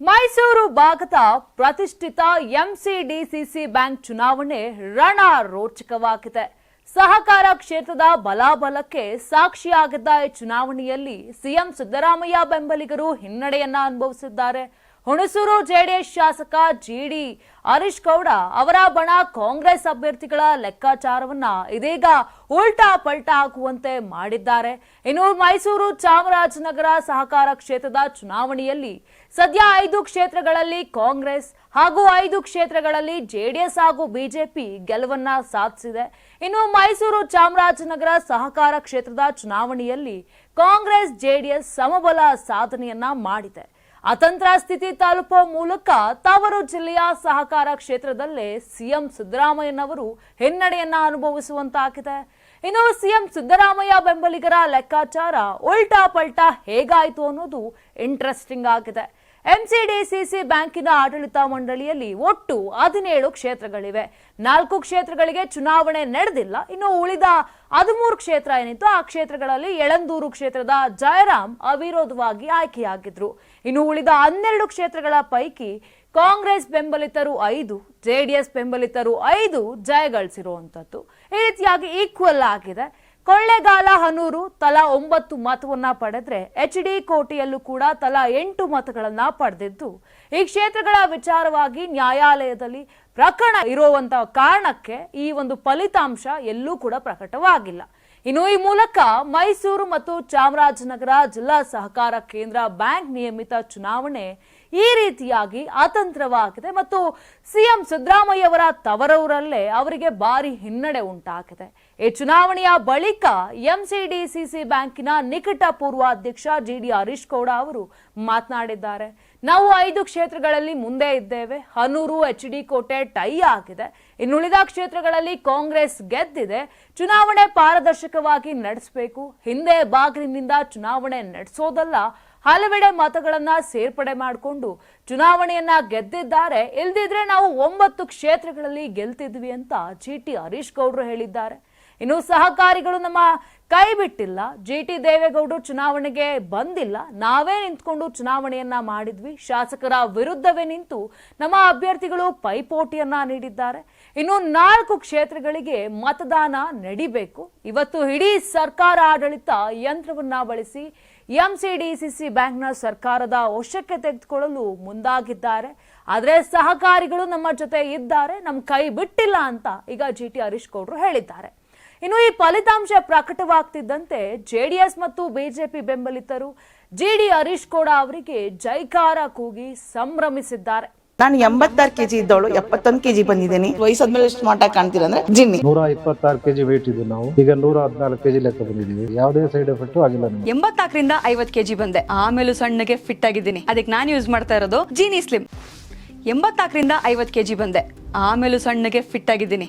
ಮೈಸೂರು ಭಾಗದ ಪ್ರತಿಷ್ಠಿತ ಎಂಸಿಡಿಸಿಸಿ ಬ್ಯಾಂಕ್ ಚುನಾವಣೆ ರಣ ರೋಚಕವಾಗಿದೆ ಸಹಕಾರ ಕ್ಷೇತ್ರದ ಬಲಾಬಲಕ್ಕೆ ಸಾಕ್ಷಿಯಾಗಿದ್ದ ಈ ಚುನಾವಣೆಯಲ್ಲಿ ಸಿಎಂ ಸಿದ್ದರಾಮಯ್ಯ ಬೆಂಬಲಿಗರು ಹಿನ್ನಡೆಯನ್ನ ಅನುಭವಿಸಿದ್ದಾರೆ. ಹುಣಸೂರು ಜೆಡಿಎಸ್ ಶಾಸಕ ಜಿಡಿ ಹರೀಶ್ ಗೌಡ ಅವರ ಬಣ ಕಾಂಗ್ರೆಸ್ ಅಭ್ಯರ್ಥಿಗಳ ಲೆಕ್ಕಾಚಾರವನ್ನ ಇದೀಗ ಉಲ್ಟಾ ಪಲ್ಟಾ ಹಾಕುವಂತೆ ಮಾಡಿದ್ದಾರೆ. ಇನ್ನು ಮೈಸೂರು ಚಾಮರಾಜನಗರ ಸಹಕಾರ ಕ್ಷೇತ್ರದ ಚುನಾವಣೆಯಲ್ಲಿ ಸದ್ಯ ಐದು ಕ್ಷೇತ್ರಗಳಲ್ಲಿ ಕಾಂಗ್ರೆಸ್ ಹಾಗೂ ಐದು ಕ್ಷೇತ್ರಗಳಲ್ಲಿ ಜೆಡಿಎಸ್ ಹಾಗೂ ಬಿಜೆಪಿ ಗೆಲುವನ್ನ ಸಾಧಿಸಿದೆ. ಇನ್ನು ಮೈಸೂರು ಚಾಮರಾಜನಗರ ಸಹಕಾರ ಕ್ಷೇತ್ರದ ಚುನಾವಣೆಯಲ್ಲಿ ಕಾಂಗ್ರೆಸ್ ಜೆಡಿಎಸ್ ಸಮಬಲ ಸಾಧನೆಯನ್ನ ಮಾಡಿದೆ. ಅತಂತ್ರ ಸ್ಥಿತಿ ತಲುಪುವ ಮೂಲಕ ತವರು ಜಿಲ್ಲೆಯ ಸಹಕಾರ ಕ್ಷೇತ್ರದಲ್ಲೇ ಸಿಎಂ ಸಿದ್ದರಾಮಯ್ಯನವರು ಹಿನ್ನಡೆಯನ್ನ ಅನುಭವಿಸುವಂತಾಗಿದೆ. ಇನ್ನು ಸಿಎಂ ಸಿದ್ದರಾಮಯ್ಯ ಬೆಂಬಲಿಗರ ಲೆಕ್ಕಾಚಾರ ಉಲ್ಟಾ ಪಲ್ಟಾ ಹೇಗಾಯಿತು ಅನ್ನೋದು ಇಂಟ್ರೆಸ್ಟಿಂಗ್ ಆಗಿದೆ. ಎಂಸಿಡಿಸಿಸಿ ಬ್ಯಾಂಕಿನ ಆಡಳಿತ ಮಂಡಳಿಯಲ್ಲಿ ಒಟ್ಟು ಹದಿನೇಳು ಕ್ಷೇತ್ರಗಳಿವೆ. ನಾಲ್ಕು ಕ್ಷೇತ್ರಗಳಿಗೆ ಚುನಾವಣೆ ನಡೆದಿಲ್ಲ. ಇನ್ನು ಉಳಿದ ಹದಿಮೂರು ಕ್ಷೇತ್ರ ಏನಿತ್ತು ಆ ಕ್ಷೇತ್ರಗಳಲ್ಲಿ ಯಳಂದೂರು ಕ್ಷೇತ್ರದ ಜಯರಾಮ್ ಅವಿರೋಧವಾಗಿ ಆಯ್ಕೆಯಾಗಿದ್ರು. ಇನ್ನು ಉಳಿದ ಹನ್ನೆರಡು ಕ್ಷೇತ್ರಗಳ ಪೈಕಿ ಕಾಂಗ್ರೆಸ್ ಬೆಂಬಲಿತರು ಐದು, ಜೆಡಿಎಸ್ ಬೆಂಬಲಿತರು ಐದು ಜಯಗಳಿಸಿರುವಂಥದ್ದು ಈ ರೀತಿಯಾಗಿ ಈಕ್ವಲ್ ಆಗಿದೆ. ಕೊಳ್ಳೆಗಾಲ ಹನೂರು, ತಲಾ ಒಂಬತ್ತು ಮತವನ್ನ ಪಡೆದ್ರೆ ಎಚ್ ಡಿ ಕೋಟೆಯಲ್ಲೂ ಕೂಡ ತಲಾ ಎಂಟು ಮತಗಳನ್ನ ಪಡೆದಿದ್ದು. ಈ ಕ್ಷೇತ್ರಗಳ ವಿಚಾರವಾಗಿ ನ್ಯಾಯಾಲಯದಲ್ಲಿ ಪ್ರಕರಣ ಇರುವಂತಹ ಕಾರಣಕ್ಕೆ ಈ ಒಂದು ಫಲಿತಾಂಶ ಎಲ್ಲೂ ಕೂಡ ಪ್ರಕಟವಾಗಿಲ್ಲ. ಇನ್ನು ಈ ಮೂಲಕ ಮೈಸೂರು ಮತ್ತು ಚಾಮರಾಜನಗರ ಜಿಲ್ಲಾ ಸಹಕಾರ ಕೇಂದ್ರ ಬ್ಯಾಂಕ್ ನಿಯಮಿತ ಚುನಾವಣೆ ಈ ರೀತಿಯಾಗಿ ಅತಂತ್ರವಾಗಿದೆ ಮತ್ತು ಸಿಎಂ ಸಿದ್ದರಾಮಯ್ಯ ಅವರ ತವರೂರಲ್ಲೇ ಅವರಿಗೆ ಭಾರಿ ಹಿನ್ನಡೆ ಉಂಟಾಗಿದೆ. ಈ ಚುನಾವಣೆಯ ಬಳಿಕ ಎಂಸಿಡಿಸಿಸಿ ಬ್ಯಾಂಕಿನ ನಿಕಟ ಪೂರ್ವ ಅಧ್ಯಕ್ಷ ಜಿಡಿ ಹರೀಶ್ ಗೌಡ ಅವರು ಮಾತನಾಡಿದ್ದಾರೆ. ನಾವು ಐದು ಕ್ಷೇತ್ರಗಳಲ್ಲಿ ಮುಂದೆ ಇದ್ದೇವೆ. Hanur, H D, Kote tie ಆಗಿದೆ. ಇನ್ನುಳಿದ ಕ್ಷೇತ್ರಗಳಲ್ಲಿ ಕಾಂಗ್ರೆಸ್ ಗೆದ್ದಿದೆ. ಚುನಾವಣೆ ಪಾರದರ್ಶಕವಾಗಿ ನಡೆಸಬೇಕು. ಹಿಂದೆ ಬಾಗಿಲಿನಿಂದ ಚುನಾವಣೆ ನಡೆಸೋದಲ್ಲ. ಹಲವೆಡೆ ಮತಗಳನ್ನ ಸೇರ್ಪಡೆ ಮಾಡಿಕೊಂಡು ಚುನಾವಣೆಯನ್ನ ಗೆದ್ದಿದ್ದಾರೆ. ಇಲ್ದಿದ್ರೆ ನಾವು ಒಂಬತ್ತು ಕ್ಷೇತ್ರಗಳಲ್ಲಿ ಗೆಲ್ತಿದ್ವಿ ಅಂತ ಜಿ ಟಿ ಹರೀಶ್ ಗೌಡ್ರು ಹೇಳಿದ್ದಾರೆ. ಇನ್ನು ಸಹಕಾರಿಗಳು ನಮ್ಮ ಕೈ ಬಿಟ್ಟಿಲ್ಲ. ಜಿ ಟಿ ದೇವೇಗೌಡರು ಚುನಾವಣೆಗೆ ಬಂದಿಲ್ಲ. ನಾವೇ ನಿಂತ್ಕೊಂಡು ಚುನಾವಣೆಯನ್ನ ಮಾಡಿದ್ವಿ. ಶಾಸಕರ ವಿರುದ್ಧವೇ ನಿಂತು ನಮ್ಮ ಅಭ್ಯರ್ಥಿಗಳು ಪೈಪೋಟಿಯನ್ನ ನೀಡಿದ್ದಾರೆ. ಇನ್ನು ನಾಲ್ಕು ಕ್ಷೇತ್ರಗಳಿಗೆ ಮತದಾನ ನಡಿಬೇಕು. ಇವತ್ತು ಇಡೀ ಸರ್ಕಾರ ಆಡಳಿತ ಯಂತ್ರವನ್ನ ಬಳಸಿ ಎಂಸಿಡಿಸಿಸಿ ಬ್ಯಾಂಕ್ನ ಸರ್ಕಾರದ ವಶಕ್ಕೆ ತೆಗೆದುಕೊಳ್ಳಲು ಮುಂದಾಗಿದ್ದಾರೆ. ಆದರೆ ಸಹಕಾರಿಗಳು ನಮ್ಮ ಜೊತೆ ಇದ್ದಾರೆ. ನಮ್ಮ ಕೈ ಬಿಟ್ಟಿಲ್ಲ ಅಂತ ಈಗ ಜಿ ಟಿ ಹರೀಶ್ ಗೌಡರು ಹೇಳಿದ್ದಾರೆ. ಇನ್ನು ಈ ಫಲಿತಾಂಶ ಪ್ರಕಟವಾಗ್ತಿದ್ದಂತೆ ಜೆಡಿಎಸ್ ಮತ್ತು ಬಿಜೆಪಿ ಬೆಂಬಲಿತರು. ಜಿಡಿ ಹರೀಶ್ ಕೂಡ ಅವರಿಗೆ ಜೈಕಾರ ಕೂಗಿ ಸಂಭ್ರಮಿಸಿದ್ದಾರೆ. ನಾನು ಎಂಬತ್ತಾರು ಕೆಜಿ ಇದ್ದವಳು ಎಪ್ಪತ್ತೊಂದು ಕೆಜಿ ಬಂದಿದ್ದೀನಿ. ವಯಸ್ಸಾದ್ಮೇಲೆ ಸ್ಮಾರ್ಟ್ ಆಗಿ ಕಾಣ್ತೀರ ಅಂದ್ರೆ ಜಿನ್ನಿ. ನೂರ ಇಪ್ಪತ್ತಾರು ಕೆಜಿ ವೇಟ್ ಇದ್ದು ನಾವು. ಈಗ ನೂರ ಹದಿನಾಲ್ಕು ಕೆಜಿ ಲೆಕ್ಕ ಬಂದಿದ್ದೀವಿ. ಯಾವುದೇ ಸೈಡ್ ಎಫೆಕ್ಟ್ ಆಗಿಲ್ಲ ಎಂಬತ್ತಾಕರಿಂದ ಎಂಬತ್ನಾಲ್ಕರಿಂದ ಐವತ್ ಕೆಜಿ ಬಂದೆ. ಆಮೇಲೂ ಸಣ್ಣಗೆ ಫಿಟ್ ಆಗಿದ್ದೀನಿ. ಅದಕ್ಕೆ ನಾನು ಯೂಸ್ ಮಾಡ್ತಾ ಇರೋದು ಜೀನಿ ಸ್ಲಿಮ್ ಎಂಬತ್ನಾಲ್ಕರಿಂದ ಐವತ್ ಕೆಜಿ ಬಂದೆ. ಆಮೇಲೂ ಸಣ್ಣಗೆ ಫಿಟ್ ಆಗಿದ್ದೀನಿ.